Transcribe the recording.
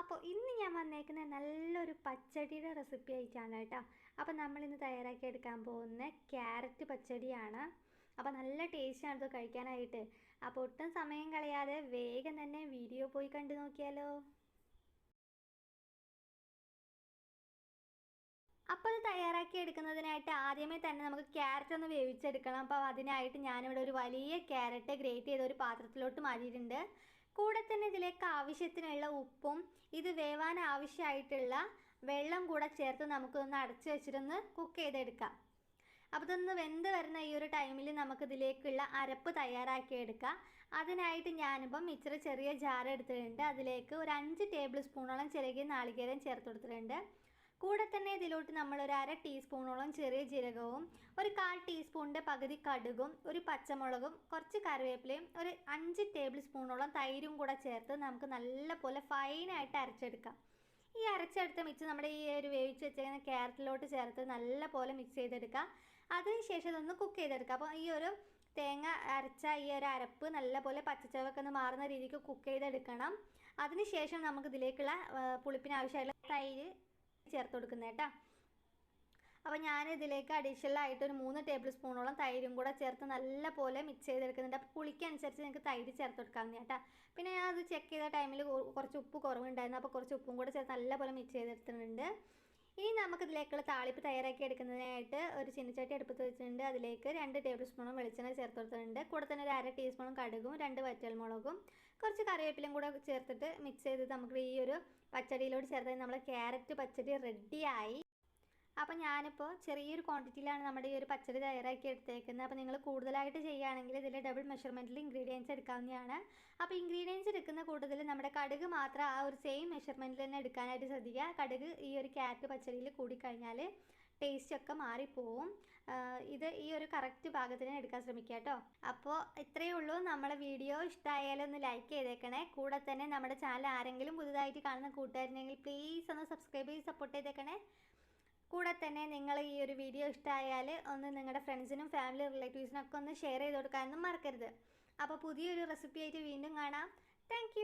അപ്പോൾ ഇന്ന് ഞാൻ വന്നേക്കുന്ന നല്ലൊരു പച്ചടിയുടെ റെസിപ്പി ആയിട്ടാണ് കേട്ടോ. അപ്പോൾ നമ്മളിന്ന് തയ്യാറാക്കി എടുക്കാൻ പോകുന്ന ക്യാരറ്റ് പച്ചടിയാണ്. അപ്പോൾ നല്ല ടേസ്റ്റാണ് ഇത് കഴിക്കാനായിട്ട്. അപ്പോൾ ഒട്ടും സമയം കളയാതെ വേഗം തന്നെ വീഡിയോ പോയി കണ്ടു നോക്കിയാലോ. അപ്പോൾ തയ്യാറാക്കി എടുക്കുന്നതിനായിട്ട് ആദ്യമേ തന്നെ നമുക്ക് ക്യാരറ്റ് ഒന്ന് വേവിച്ചെടുക്കണം. അപ്പോൾ അതിനായിട്ട് ഞാനിവിടെ ഒരു വലിയ ക്യാരറ്റ് ഗ്രേറ്റ് ചെയ്ത ഒരു പാത്രത്തിലോട്ട് മാറ്റിയിട്ടുണ്ട്. കൂടെ തന്നെ ഇതിലേക്ക് ആവശ്യത്തിനുള്ള ഉപ്പും ഇത് വേവാൻ ആവശ്യമായിട്ടുള്ള വെള്ളം കൂടെ ചേർത്ത് നമുക്കൊന്ന് അടച്ചു വെച്ചിട്ടൊന്ന് കുക്ക് ചെയ്തെടുക്കാം. അപ്പോൾ ഇതൊന്ന് വെന്ത് വരുന്ന ഈ ഒരു ടൈമിൽ നമുക്കിതിലേക്കുള്ള അരപ്പ് തയ്യാറാക്കി എടുക്കാം. അതിനായിട്ട് ഞാനിപ്പം ഇച്ചിരി ചെറിയ ജാർ എടുത്തിട്ടുണ്ട്. അതിലേക്ക് ഒരു അഞ്ച് ടേബിൾ സ്പൂണോളം ചെറുകിയ നാളികേരം ചേർത്ത് കൊടുത്തിട്ടുണ്ട്. കൂടെ തന്നെ ഇതിലോട്ട് നമ്മൾ ഒരു അര ടീസ്പൂണോളം ചെറിയ ജീരകവും ഒരു കാൽ ടീസ്പൂണിന്റെ പകുതി കടുകും ഒരു പച്ചമുളകും കുറച്ച് കറിവേപ്പിലയും ഒരു അഞ്ച് ടേബിൾ സ്പൂണോളം തൈരും കൂടെ ചേർത്ത് നമുക്ക് നല്ലപോലെ ഫൈനായിട്ട് അരച്ചെടുക്കാം. ഈ അരച്ചെടുത്ത മിക്സ് നമ്മുടെ ഈ ഒരു വേവിച്ച് വെച്ചേക്കുന്ന ക്യാരറ്റിലോട്ട് ചേർത്ത് നല്ലപോലെ മിക്സ് ചെയ്തെടുക്കുക അതിനുശേഷം ഇതൊന്ന് കുക്ക് ചെയ്തെടുക്കാം. അപ്പോൾ ഈ ഒരു തേങ്ങ അരച്ച ഈ ഒരു അരപ്പ് നല്ലപോലെ പച്ചച്ചവൊക്കെ ഒന്ന് മാറുന്ന രീതിക്ക് കുക്ക് ചെയ്തെടുക്കണം. അതിനുശേഷം നമുക്ക് ഇതിലേക്കുള്ള പുളിപ്പിന് ആവശ്യമായിട്ടുള്ള തൈര് ചേർത്ത് കൊടുക്കുന്നത് കേട്ടോ അപ്പോൾ ഞാൻ ഇതിലേക്ക് അഡീഷണൽ ആയിട്ട് ഒരു മൂന്ന് ടേബിൾ സ്പൂണോളം തൈരും കൂടെ ചേർത്ത് നല്ല പോലെ മിക്സ് ചെയ്തെടുക്കുന്നുണ്ട്. അപ്പോൾ പുളിക്കനുസരിച്ച് നിങ്ങൾക്ക് തൈര് ചേർത്ത് കൊടുക്കാവുന്ന കേട്ടോ പിന്നെ ഞാൻ അത് ചെക്ക് ചെയ്ത ടൈമിൽ കുറച്ച് ഉപ്പ് കുറവുണ്ടായിരുന്നു. അപ്പോൾ കുറച്ച് ഉപ്പും കൂടെ ചേർത്ത് നല്ല പോലെ മിക്സ് ചെയ്തെടുത്തിട്ടുണ്ട്. ഇനി നമുക്ക് ഇതിലേക്കുള്ള താളിപ്പ് തയ്യാറാക്കി എടുക്കുന്നതിനായിട്ട് ഒരു ചിന്നിച്ചട്ടി അടുപ്പത്ത് വെച്ചിട്ടുണ്ട്. അതിലേക്ക് രണ്ട് ടേബിൾ സ്പൂണും വെളിച്ചെണ്ണ ചേർത്ത് കൊടുത്തിട്ടുണ്ട്. കൂടെ തന്നെ ഒരു അര ടീസ്പൂണും കടുകും രണ്ട് വറ്റൽമുളകും കുറച്ച് കറിവേപ്പിലയും കൂടെ ചേർത്തിട്ട് മിക്സ് ചെയ്ത് നമുക്ക് ഈ ഒരു പച്ചടിയിലോട്ട് ചേർത്ത് നമ്മൾ ക്യാരറ്റ് പച്ചടി റെഡിയായി അപ്പോൾ ഞാനിപ്പോൾ ചെറിയൊരു ക്വാണ്ടിറ്റിയിലാണ് നമ്മുടെ ഈ ഒരു പച്ചടി തയ്യാറാക്കി എടുത്തേക്കുന്നത്. അപ്പോൾ നിങ്ങൾ കൂടുതലായിട്ട് ചെയ്യുകയാണെങ്കിൽ ഇതിൽ ഡബിൾ മെഷർമെന്റിൽ ഇൻഗ്രീഡിയൻസ് എടുക്കാവുന്നതാണ്. അപ്പോൾ ഇൻഗ്രീഡിയൻസ് എടുക്കുന്ന കൂടുതൽ നമ്മുടെ കടുക് മാത്രം ആ ഒരു സെയിം മെഷർമെന്റിൽ തന്നെ എടുക്കാനായിട്ട് ശ്രദ്ധിക്കുക. കടുക് ഈ ഒരു ക്യാരറ്റ് പച്ചടിയിൽ കൂടിക്കഴിഞ്ഞാൽ ഒക്കെ മാറിപ്പോവും. ഇത് ഈ ഒരു കറക്റ്റ് ഭാഗത്തിന് എടുക്കാൻ ശ്രമിക്കുക കേട്ടോ. അപ്പോൾ ഇത്രയേ ഉള്ളൂ. നമ്മുടെ വീഡിയോ ഇഷ്ടമായാലും ഒന്ന് ലൈക്ക് ചെയ്തേക്കണേ. കൂടെ തന്നെ നമ്മുടെ ചാനൽ ആരെങ്കിലും പുതുതായിട്ട് കാണുന്ന കൂട്ടുകാരുണ്ടെങ്കിൽ പ്ലീസ് ഒന്ന് സബ്സ്ക്രൈബ് ചെയ്ത് സപ്പോർട്ട് ചെയ്തേക്കണേ. കൂടെ തന്നെ നിങ്ങൾ ഈ ഒരു വീഡിയോ ഇഷ്ടമായാൽ ഒന്ന് നിങ്ങളുടെ ഫ്രണ്ട്സിനും ഫാമിലി റിലേറ്റീവ്സിനൊക്കെ ഒന്ന് ഷെയർ ചെയ്ത് കൊടുക്കാനൊന്നും മറക്കരുത്. അപ്പോൾ പുതിയൊരു റെസിപ്പി ആയിട്ട് വീണ്ടും കാണാം. താങ്ക്